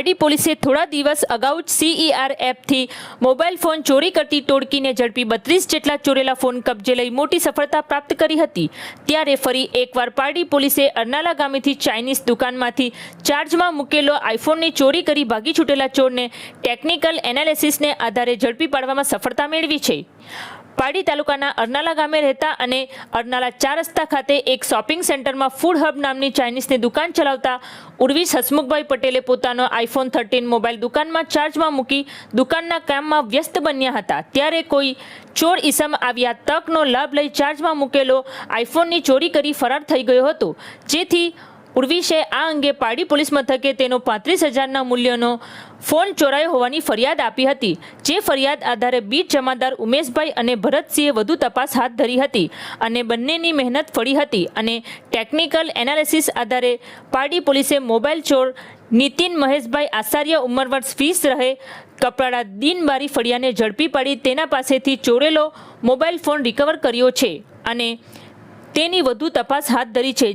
પાડી પોલીસે થોડા દિવસ અગાઉ જ સીઈઆર એપથી મોબાઈલ ફોન ચોરી કરતી ટોળકીને ઝડપી બત્રીસ જેટલા ચોરેલા ફોન કબજે લઈ મોટી સફળતા પ્રાપ્ત કરી હતી. ત્યારે ફરી એકવાર પારડી પોલીસે અરનાલા ગામેથી ચાઇનીઝ દુકાનમાંથી ચાર્જમાં મૂકેલો આઈફોનની ચોરી કરી ભાગી છૂટેલા ચોરને ટેકનિકલ એનાલિસિસને આધારે ઝડપી પાડવામાં સફળતા મેળવી છે. પાડી તાલુકાના અરનાલા ગામે રહેતા અને અરનાલા ચાર રસ્તા ખાતે એક શોપિંગ સેન્ટરમાં ફૂડ હબ નામની ચાઇનીઝની દુકાન ચલાવતા ઉર્વિશ હસમુખભાઈ પટેલે પોતાનો આઈફોન થર્ટીન મોબાઈલ દુકાનમાં ચાર્જમાં મૂકી દુકાનના કામમાં વ્યસ્ત બન્યા હતા. ત્યારે કોઈ ચોર ઈસમ આવ્યા તકનો લાભ લઈ ચાર્જમાં મૂકેલો આઈફોનની ચોરી કરી ફરાર થઈ ગયો હતો. જેથી ઉર્વિશે આ અંગે પાડી પોલીસ મથકે તેનો પાંત્રીસ હજારના મૂલ્યનો ફોન ચોરાયો હોવાની ફરિયાદ આપી હતી, જે ફરિયાદ આધારે બીટ જમાદાર ઉમેશભાઈ અને ભરતસિંહે વધુ તપાસ હાથ ધરી હતી અને બંનેની મહેનત ફળી હતી અને ટેકનિકલ એનાલિસિસ આધારે પારડી પોલીસે મોબાઈલ ચોર નીતિન મહેશભાઈ આચાર્ય ઉંમર વર્ષ રહે, કપરાડા દિનબારી ફળિયાને ઝડપી પાડી તેના પાસેથી ચોરેલો મોબાઈલ ફોન રિકવર કર્યો છે અને તેની વધુ તપાસ હાથ ધરી છે